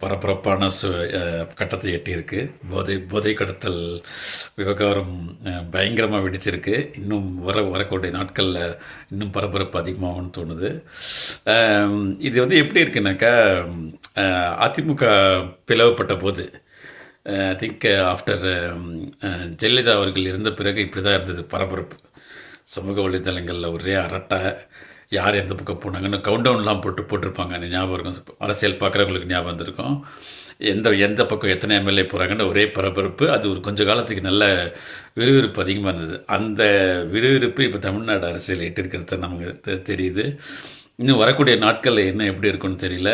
பரபரப்பான சு கட்டத்தை எட்டியிருக்கு. போதை போதை கடத்தல் விவகாரம் பயங்கரமாக வெடிச்சிருக்கு. இன்னும் வர வரக்கூடிய நாட்களில் இன்னும் பரபரப்பு அதிகமாகும்னு தோணுது. இது வந்து எப்படி இருக்குனாக்கா அதிமுக பிளவுபட்ட போது ஐ திங்க் ஆஃப்டர் ஜெயலலிதா அவர்கள் இருந்த பிறகு இப்படி தான் இருந்தது பரபரப்பு. சமூக வலைதளங்களில் ஒரே அரட்டை யார் எந்த பக்கம் போனாங்கன்னு கவுண்டவுன்லாம் போட்டு போட்டிருப்பாங்க. ஞாபகம் இருக்கும். அரசியல் பார்க்குறவங்களுக்கு ஞாபகம் வந்திருக்கும். எந்த எந்த பக்கம் எத்தனை எம்எல்ஏ போகிறாங்கன்னு ஒரே பரபரப்பு. அது ஒரு கொஞ்சம் காலத்துக்கு நல்ல விறுவிறுப்பு அதிகமாக இருந்தது. அந்த விறுவிறுப்பு இப்போ தமிழ்நாடு அரசியல் எட்டிருக்கிறது நமக்கு தெரியுது. இன்னும் வரக்கூடிய நாட்களில் என்ன எப்படி இருக்குன்னு தெரியல.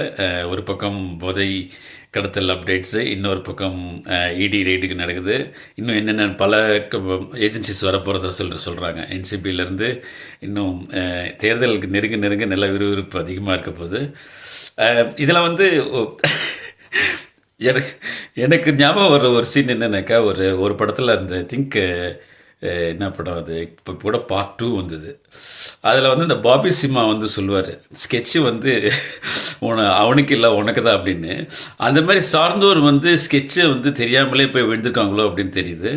ஒரு பக்கம் போதை கடத்தல் அப்டேட்ஸு இன்னொரு பக்கம் இடி ரேட்டுக்கு நடக்குது. இன்னும் என்னென்ன பல ஏஜென்சிஸ் வரப்போகிறத சொல்லிட்டு சொல்கிறாங்க என்சிபியிலேருந்து இன்னும் தேர்தலுக்கு நெருங்க நெருங்க நல்ல விறுவிறுப்பு அதிகமாக இருக்க போகுது. இதெல்லாம் இதில் வந்து எனக்கு எனக்கு ஞாபகம் வர்ற ஒரு சீன் என்னென்னாக்கா ஒரு ஒரு படத்தில் அந்த திங்க் என்ன படம் அது இப்போ கூட பார்ட் டூ வந்தது. அதில் வந்து இந்த பாபி சிம்மா வந்து சொல்லுவார் ஸ்கெட்சு வந்து உன அவனுக்கு இல்லை உனக்கு தான் அப்படின்னு. அந்த மாதிரி சார்ந்தோர் வந்து ஸ்கெட்சை வந்து தெரியாமலே போய் விழுந்துருக்காங்களோ அப்படின்னு தெரியுது.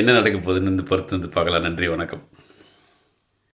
என்ன நடக்க போகுதுன்னு பொறுத்து வந்து பார்க்கலாம். நன்றி வணக்கம்.